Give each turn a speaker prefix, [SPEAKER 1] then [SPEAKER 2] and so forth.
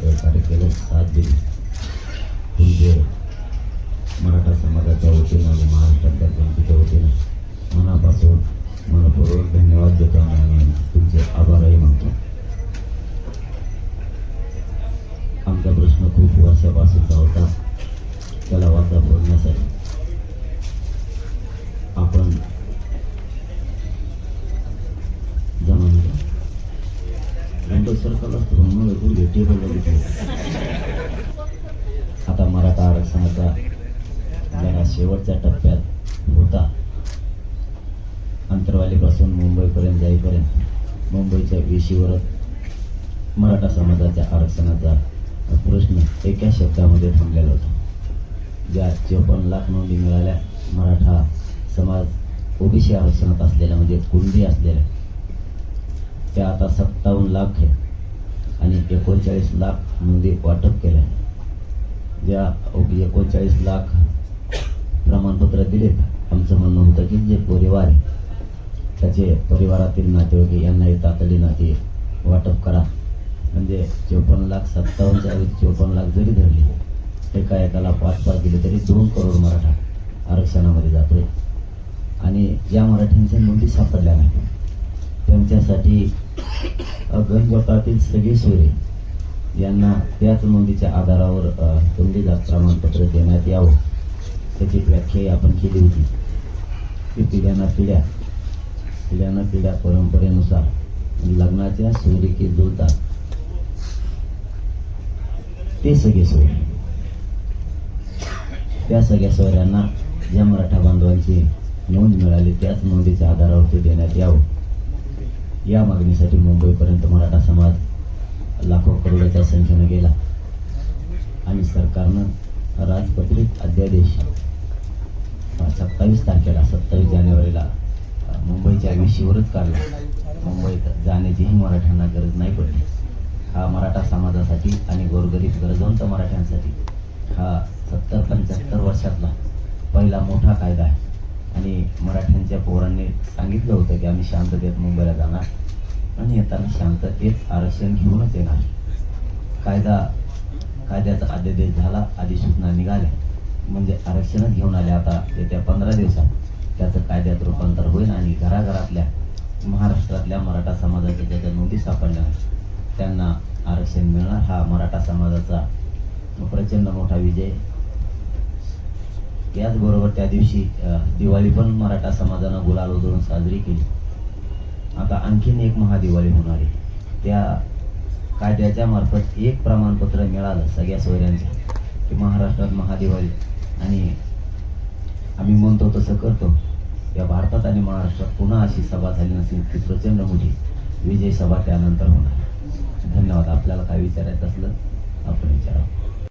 [SPEAKER 1] सहकार्य केलं साथ दिली. म्हणजे मराठा समाजाच्या वतीनं आणि महाराष्ट्रातल्या जनतेच्या वतीनं मनापासून मनपूर्वक धन्यवाद देतो आणि तुमचे आभारही मानतो. आमचा प्रश्न खूप वर्षापासूनचा होता. त्याला वाचा फोडण्यासाठी आपण जमा सरकारला आता मराठा आरक्षणाचा जरा शेवटच्या टप्प्यात होता. अंतरवालीपासून मुंबईपर्यंत जाईपर्यंत मुंबईच्या वेशीवरच मराठा समाजाच्या आरक्षणाचा प्रश्न एका शब्दामध्ये थांबलेला होता. ज्या चौपन्न लाख नोंदी मिळाल्या मराठा समाज ओबीसी आरक्षणात असलेल्या म्हणजे कुंडी असलेल्या त्या आता सत्तावन्न लाख आणि एकोणचाळीस लाख नोंदी वाटप केल्या. ज्या एकोणचाळीस लाख प्रमाणपत्र दिलेत. आमचं म्हणणं होतं की जे परिवार आहे त्याचे परिवारातील नातेवाईक यांनाही तातडीनं ते वाटप करा. म्हणजे चोपन्न लाख सत्तावन्नच्या ऐवजी चोपन्न लाख जरी धरली एका एकाला पाच पाच दिले तरी दोन करोड मराठा आरक्षणामध्ये जातोय. आणि या मराठ्यांच्या नोंदी सापडल्या नाही त्यांच्यासाठी गणगोतातील सगळी सोयरे यांना त्याच नोंदीच्या आधारावर अ, जात प्रमाणपत्र देण्यात यावं. त्याची व्याख्याही आपण केली होती. की पिढ्याना पिढ्या पिढ्याना पिढ्या परंपरेनुसार लग्नाच्या सोयरीकी जुळतात. ते सगळे सोयरे. त्या सगळ्या सोयऱ्यांना ज्या मराठा बांधवांची नोंद मिळाली. त्याच नोंदीच्या आधारावर ते देण्यात यावं. या मागणीसाठी मुंबईपर्यंत मराठा समाज लाखो करोडाच्या संख्येनं गेला. आणि सरकारनं राजपत्रित अध्यादेश सत्तावीस तारखेला सत्तावीस जानेवारीला मुंबईच्या विशीवरच काढला. मुंबईत जाण्याचीही मराठ्यांना गरज नाही पडली. हा मराठा समाजासाठी आणि गोरगरीब गरजवंत मराठ्यांसाठी हा सत्तर पंच्याहत्तर वर्षातला पहिला मोठा कायदा आहे. आणि मराठ्यांच्या पोरांनी सांगितलं होतं की आम्ही शांततेत मुंबईला जाणार. आणि येताना शांततेत आरक्षण घेऊनच येणार. कायदा कायद्याचा अध्यादेश झाला अधिसूचना निघाल्या म्हणजे आरक्षणच घेऊन आले आता येत्या पंधरा दिवसात. त्याचं कायद्यात रूपांतर होईल आणि घराघरातल्या महाराष्ट्रातल्या मराठा समाजाच्या ज्याच्या नोंदी सापडल्या त्यांना आरक्षण मिळणार. हा मराठा समाजाचा प्रचंड मोठा विजय. याचबरोबर त्या दिवशी दिवाळी पण मराठा समाजानं गुलाल उधळून साजरी केली. आता आणखीन एक महादिवाळी होणार. आहे त्या कायद्याच्या मार्फत एक प्रमाणपत्र मिळालं सगळ्या सोयऱ्यांचं की महाराष्ट्रात महादिवाळी. आणि आम्ही म्हणतो तसं करतो. या भारतात आणि महाराष्ट्रात पुन्हा अशी सभा झाली नसेल ती प्रचंड मोठी. विजय सभा त्यानंतर होणार. धन्यवाद. आपल्याला काय विचारायचं असलं आपण विचारावं.